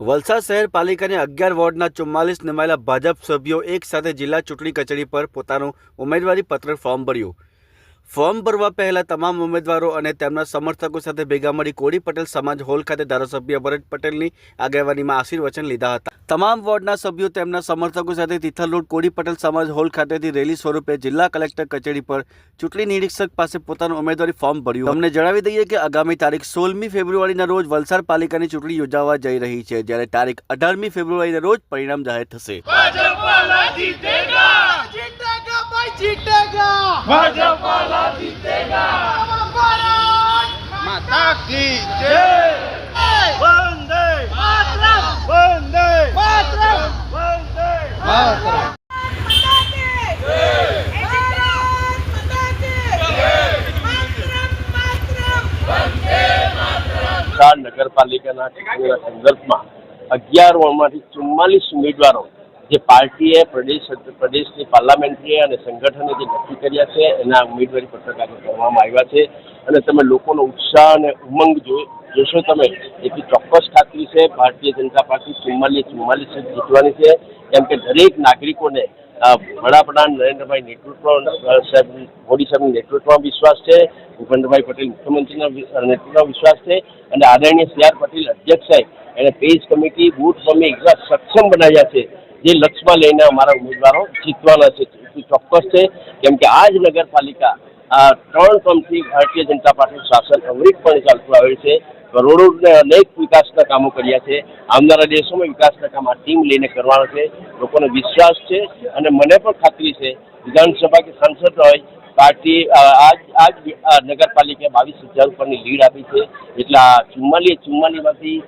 વલસાડ શહેર પાલિકાની અગિયાર વોર્ડના ચુમ્માલીસ નિમાયેલા ભાજપ સભ્યો એક સાથે જિલ્લા ચૂંટણી કચેરી પર પોતાનું ઉમેદવારી પત્ર ફોર્મ ભર્યું. ફોર્મ ભરવા પહેલા તમામ ઉમેદવારો અને તેમના સમર્થકો સાથે ભેગા મળી કોડી પટેલ સમાજ હોલ ખાતે ધારાસભ્ય ભરત પટેલની આગેવાનીમાં આશીર્વચન લીધા હતા. તમામ વોર્ડના સભ્યો તેમના સમર્થકો સાથે તિથલ રોડ કોળી પટેલ સમાજ હોલ ખાતેથી રેલી સ્વરૂપે જિલ્લા કલેક્ટર કચેરી પર ચૂંટણી નિરીક્ષક પાસે પોતાનું ઉમેદવારી ફોર્મ ભર્યું. અમને જણાવી દઈએ કે આગામી તારીખ સોળમી ફેબ્રુઆરીના રોજ વલસાડ પાલિકાની ચૂંટણી યોજાવા જઈ રહી છે. જ્યારે તારીખ અઢારમી ફેબ્રુઆરીના રોજ પરિણામ જાહેર થશે. કી નગરપાલિકાના ચૂંટણીના અગિયાર વોર્ડમાંથી ચુમ્માલીસ ઉમેદવારો જે પાર્ટીએ પ્રદેશ પ્રદેશની પાર્લામેન્ટરી અને સંગઠને જે નક્કી કર્યા છે, એના ઉમેદવારી પત્રક આજે કરવામાં આવ્યા છે. અને તમે લોકોનો ઉત્સાહ અને ઉમંગ જો જોશો તમે, એથી ચોક્કસ ખાતરી છે ભારતીય જનતા પાર્ટી ચુમ્માલીસ ચુમ્માલીસ સીટ જીતવાની છે. કેમ કે દરેક નાગરિકોને વડાપ્રધાન નરેન્દ્રભાઈ નેતૃત્વ સાહેબ, મોદી સાહેબના નેતૃત્વમાં વિશ્વાસ છે, ભૂપેન્દ્રભાઈ પટેલ મુખ્યમંત્રીના નેતૃત્વમાં વિશ્વાસ છે અને આદરણીય સી. આર. પટેલ અધ્યક્ષ સાહેબ એને પેજ કમિટી, બુથ સમી એકલા સક્ષમ બનાવ્યા છે, જે લક્ષ્યમાં લઈને અમારા ઉમેદવારો જીતવાના છે. ચોક્કસ છે. કેમ કે આ જ નગરપાલિકા આ ત્રણ ટર્મથી ભારતીય જનતા પાર્ટી શાસન અમૃતપણે ચાલતું આવે છે. કરોડો અનેક વિકાસના કામો કર્યા છે. આવનારા દિવસોમાં વિકાસના કામ આ ટીમ લઈને કરવાનો છે. લોકોને વિશ્વાસ છે અને મને પણ ખાતરી છે, વિધાનસભા કે સાંસદ હોય, પાર્ટી આજ આજ નગરપાલિકા બાવીસ હજાર ઉપરની લીડ આપી છે. એટલે ચુમ્માલીસ ચુમ્માલીસમાંથી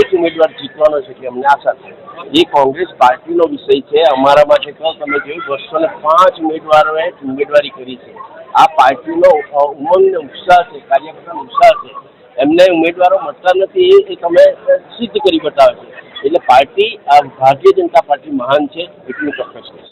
એક ઉમેદવાર જીતવાનો છે એટલે અમને આશા છે. એ કોંગ્રેસ પાર્ટીનો વિષય છે, અમારા માટે તો તમે જોયું, બસો ને પાંચ ઉમેદવારોએ ઉમેદવારી કરી છે. આ પાર્ટીનો ઉમંગ ને ઉત્સાહ છે, કાર્યકર્તાનો ઉત્સાહ છે. એમને ઉમેદવારો મળતા નથી એ તમે સિદ્ધ કરી બતાવે છે. એટલે પાર્ટી, આ ભારતીય જનતા પાર્ટી મહાન છે, એટલું ચોક્કસ છે.